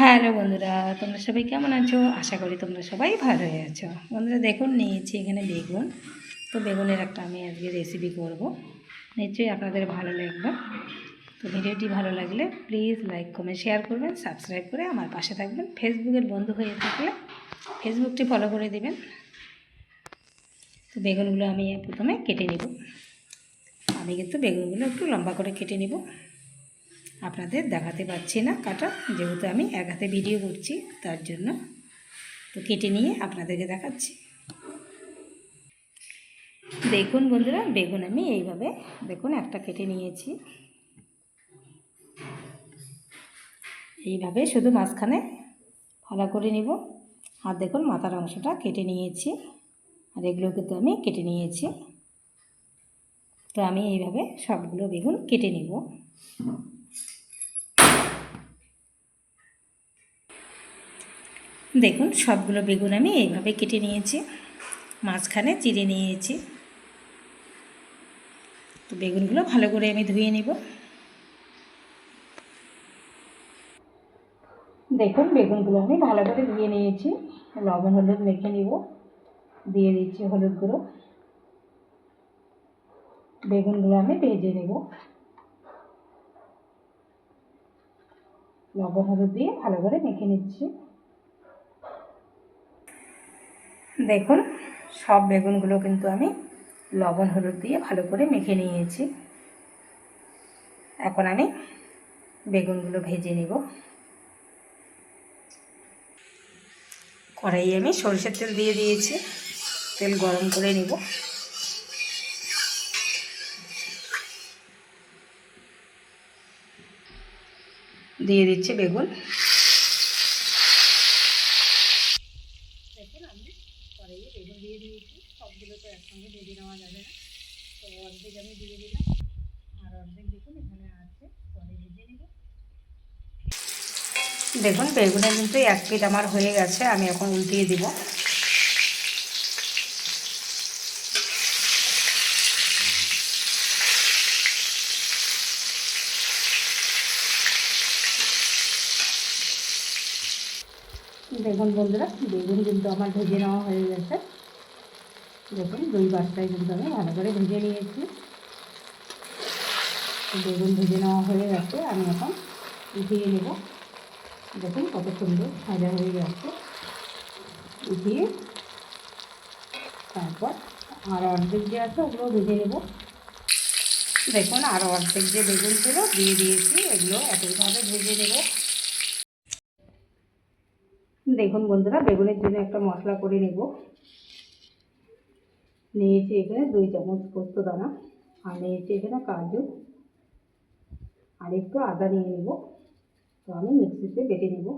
Hello বন্ধুরা, তোমরা সবাই কেমন আছো? আশা করি তোমরা সবাই ভালোই আছো। বন্ধুরা দেখুন নিয়েছি এখানে বেগুন। তো বেগুনের একটা আমি আজকে রেসিপি করব। নিশ্চয়ই আপনাদের ভালো লাগবে। তো ভিডিওটি ভালো লাগলে প্লিজ লাইক কমেন্ট শেয়ার করবেন সাবস্ক্রাইব করে আমার পাশে থাকবেন। ফেসবুকের বন্ধু হয়ে থাকলে ফেসবুকটি ফলো করে দেবেন। তো বেগুনগুলো আমি প্রথমে কেটে নিব। আমি কিন্তু বেগুনগুলো একটু লম্বা করে কেটে নিব। আপনাদের দেখাতে পাচ্ছি না কাটা, যেহেতু আমি এক হাতে ভিডিও করছি, তার জন্য। তো কেটে নিয়ে আপনাদেরকে দেখাচ্ছি। দেখুন বন্ধুরা, বেগুন আমি এইভাবে, দেখুন একটা কেটে নিয়েছি। এইভাবে শুধু মাঝখানে ফালা করে নিব। আর দেখুন মাথার অংশটা কেটে নিয়েছি, আর এগুলো কিন্তু আমি কেটে নিয়েছি। তো আমি এইভাবে সবগুলো বেগুন কেটে নিব। দেখুন, সবগুলো বেগুন আমি এইভাবে কেটে নিয়েছি। মাঝখানে চিড়ে নিয়েছি। তো বেগুনগুলো ভালো করে আমি ধুয়ে নিব। দেখুন, বেগুনগুলো আমি ভালো করে ধুয়ে নিয়েছি। লবণ, হলুদ মেখে নিব। দিয়ে দিচ্ছি হলুদ গুঁড়ো। বেগুনগুলো আমি ভেজে নেব। লবণ, হলুদ দিয়ে ভালো করে মেখে নিচ্ছি। দেখুন, সব বেগুনগুলো কিন্তু আমি লবণ, হলুদ দিয়ে ভালো করে মেখে নিয়েছি। এখন আমি বেগুনগুলো ভেজে নেব। কড়াইয়ে আমি সরষের তেল দিয়ে দিয়েছি। তেল গরম করে নেব। দিয়ে দিচ্ছি বেগুন। দেখুন, আমি কড়াইয়ে বেগুন দিয়ে দিয়েছি। সবগুলো তো একসঙ্গে ভেজে নেওয়া যাবে না। তো অর্ধেক আমি দিয়ে দিলাম। আর অর্ধেক দেখুন এখানে আছে। পরে ভেজে নেব। দেখুন, বেগুনের কিন্তু এক পিট আমার হয়ে গেছে। আমি এখন উল্টিয়ে দিব। দেখুন বন্ধুরা, বেগুন কিন্তু আমার ভেজে নেওয়া হয়ে গেছে। দেখুন, দুই বারটায় কিন্তু আমি ভালো করে ভেজে নিয়েছি। বেগুন ভেজে নেওয়া হয়ে গেছে, আমি এখন উঠিয়ে নেব। দেখুন কত সুন্দর ভাজা হয়ে গেছে। উঠিয়ে তারপর আর অর্ধেক যে আছে ওগুলো ভেজে নেব। দেখুন, আর অর্ধেক যে বেগুন ছিল, দিয়ে দিয়েছি, এগুলো একইভাবে ভেজে নেব। দেখুন বন্ধুরা, বেগুনের জন্য একটা মশলা করে নেব। নিয়েছি এখানে দুই চামচ পোস্ত দানা আর নিয়েছি এখানে কাজু। আর একটু আদা নিয়ে নেব। তো আমি মিক্সিতে বেটে নেব।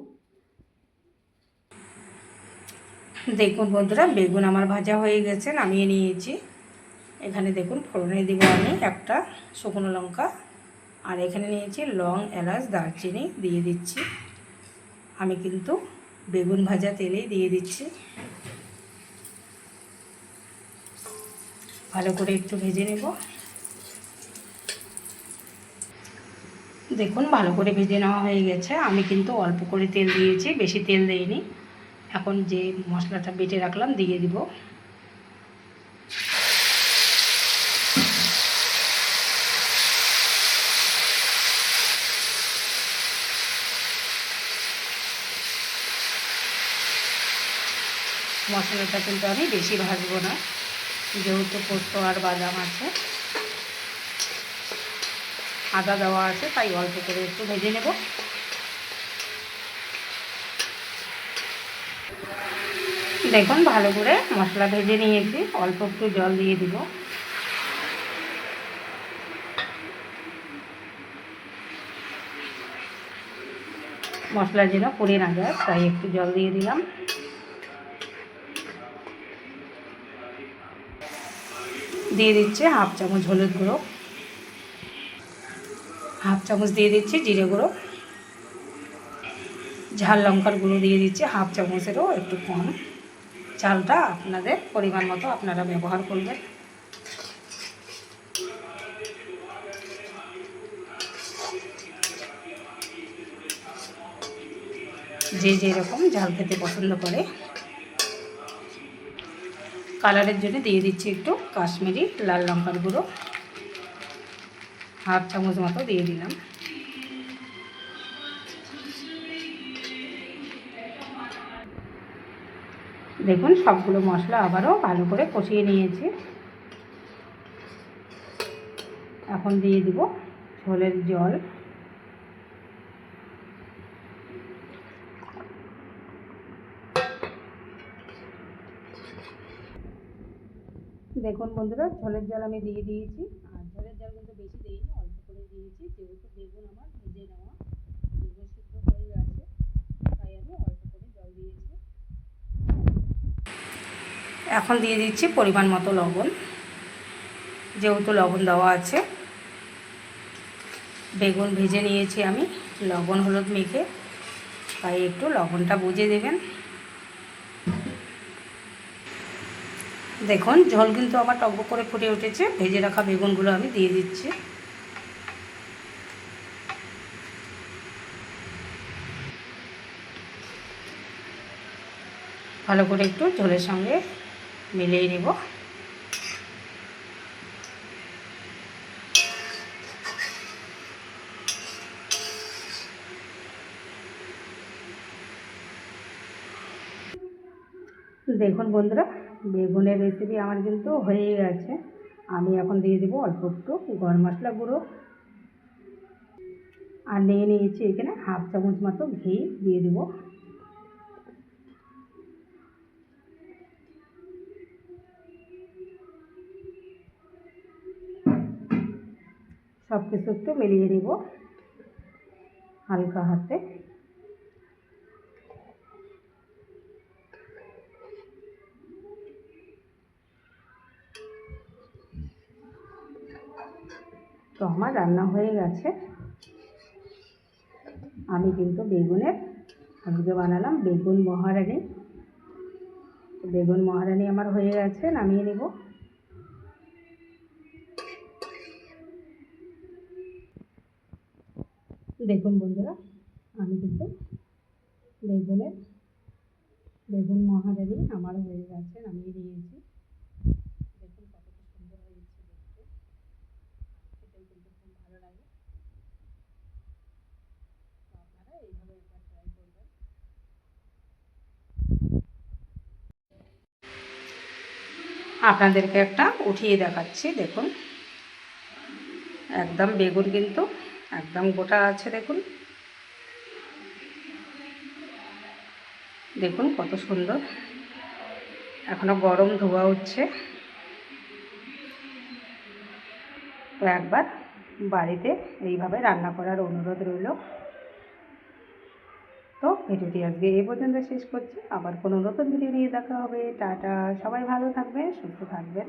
দেখুন বন্ধুরা, বেগুন আমার ভাজা হয়ে গেছে, নামিয়ে নিয়েছি। এখানে দেখুন ফোড়নে দিব আমি একটা শুকনো লঙ্কা। আর এখানে নিয়েছি লং এলাচ, দারচিনি দিয়ে দিচ্ছি। আমি কিন্তু বেগুন ভাজা তেলেই দিয়ে দিচ্ছি। ভালো করে একটু ভেজে নেব। দেখুন, ভালো করে ভেজে নেওয়া হয়ে গেছে। আমি কিন্তু অল্প করে তেল দিয়েছি, বেশি তেল দেইনি। এখন যে মশলাটা বেটে রাখলাম, দিয়ে দিব। মশলাটা কিন্তু আমি বেশি ভাজবো না, যেহেতু পোস্ত আর বাদাম আছে। আদা দেওয়া আছে, তাই অল্প করে একটু ভেজে নেব। দেখুন, ভালো করে মশলা ভেজে নিয়েছি, অল্প একটু জল দিয়ে দিব। মশলা যেন পুড়ে না যায়, তাই একটু জল দিয়ে দিলাম। দিয়ে দিচ্ছে হাফ চামচ হলুদ গুঁড়ো, হাফ চামচ দিয়ে দিচ্ছি জিরে গুঁড়ো, ঝাল লঙ্কার গুঁড়ো দিয়ে দিচ্ছি হাফ চামচেরও একটু কম। চালটা আপনাদের পরিমাণ মতো আপনারা ব্যবহার করবেন। যে যেরকম ঝাল খেতে পছন্দ করে। কালারের জন্য দিয়ে দিচ্ছি একটু কাশ্মীরি লাল লঙ্কার গুঁড়ো। হাফ চামচ মতো দিয়ে দিলাম। দেখুন, সবগুলো মশলা আবারও ভালো করে কষিয়ে নিয়েছি। এখন দিয়ে দিব ঝোলের জল। দেখুন বন্ধুরা ঝোলের জল আমি দিয়ে দিয়েছি। আর ঝোলের জল কিন্তু বেশি দিইনি অল্প করে দিয়েছি। যেহেতু বেগুন আমার ভেজে নেওয়া বেগুন সিদ্ধ হয়ে গেছে তাই আমি অল্প করে জল দিয়েছি। এখন দিয়ে দিচ্ছি পরিমাণ মতো লবণ। যেহেতু লবণ দেওয়া আছে বেগুন ভেজে নিয়েছি আমি। লবণ হলুদ মেখে তাই একটু লবণটা বুঝে দেবেন। দেখুন, ঝোল কিন্তু আমার টকবক করে ফুটে উঠেছে। ভেজে রাখা বেগুনগুলো আমি দিয়ে দিচ্ছি। ভালো করে একটু ঝোলের সঙ্গে মিলিয়ে নেব। দেখুন বন্ধুরা বেগুনের রেসিপি আমার কিন্তু হয়ে গেছে। আমি এখন দিয়ে দেবো অল্প একটু গরম মশলা গুঁড়ো। আর নিয়ে নিয়েছি এখানে হাফ চামচ মতো ঘি দিয়ে দেবো। সব কিছু একটু মিলিয়ে নিব হালকা হাতে। তো আমার রান্না হয়ে গেছে। আমি কিন্তু বেগুনের, আজকে বানালাম বেগুন মহারানি। বেগুন মহারানি আমার হয়ে গেছে, নামিয়ে নেব। দেখুন বন্ধুরা, আমি কিন্তু বেগুনের, বেগুন মহারানি আমার হয়ে গেছে, নামিয়ে দিয়েছি দেখুন কতটা সুন্দর হয়েছে দেখতে খেতেও কিন্তু খুব ভালো লাগে তো আপনারা আপনাদেরকে একটা উঠিয়ে দেখাচ্ছি, দেখুন। একদম বেগুন কিন্তু, একদম গোটা আছে, দেখুন। দেখুন কত সুন্দর। এখনও গরম ধোয়া হচ্ছে তো একবার বাড়িতে এইভাবে রান্না করার অনুরোধ রইল। ভিডিওটি আজকে এই পর্যন্ত শেষ করছি। আবার কোনো নতুন ভিডিও নিয়ে দেখা হবে। টাটা, সবাই ভালো থাকবেন, সুস্থ থাকবেন।